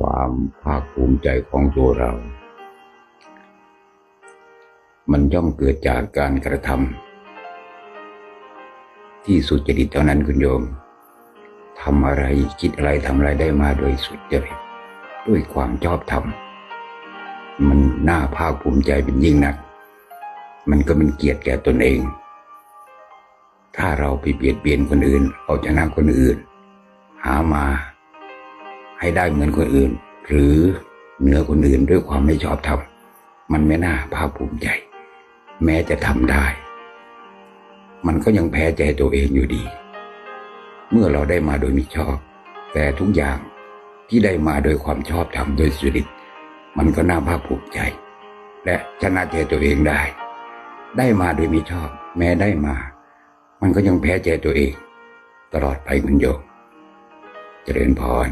ความภาคภูมิใจของตัวเรา มันย่อมเกิดจากการกระทำที่สุจริตเท่านั้นคุณโยมทำอะไรคิดอะไรทำอะไรได้มาโดยสุจริตด้วยความชอบธรรมมันน่าภาคภูมิใจเป็นยิ่งนัก มันก็เป็นเกียรติแก่ตนเอง ถ้าเราไปเบียดเบียนคนอื่นเอาชนะคนอื่น หามา ให้ได้เหมือนคนอื่น หรือเหนือคนอื่นด้วยความไม่ชอบธรรมมันไม่น่าภาคภูมิใจ แม้จะทำได้ มันก็ยังแพ้ใจตัวเองอยู่ดี เมื่อเราได้มาโดยมิชอบ แต่ทุกอย่างที่ได้มาโดยความชอบธรรมโดยสุริตมันก็น่าภาคภูมิใจ และชนะใจตัวเองได้ ได้มาโดยมิชอบ แม้ได้มา มันก็ยังแพ้ใจตัวเอง ตลอดไปคุณโยมเจริญพร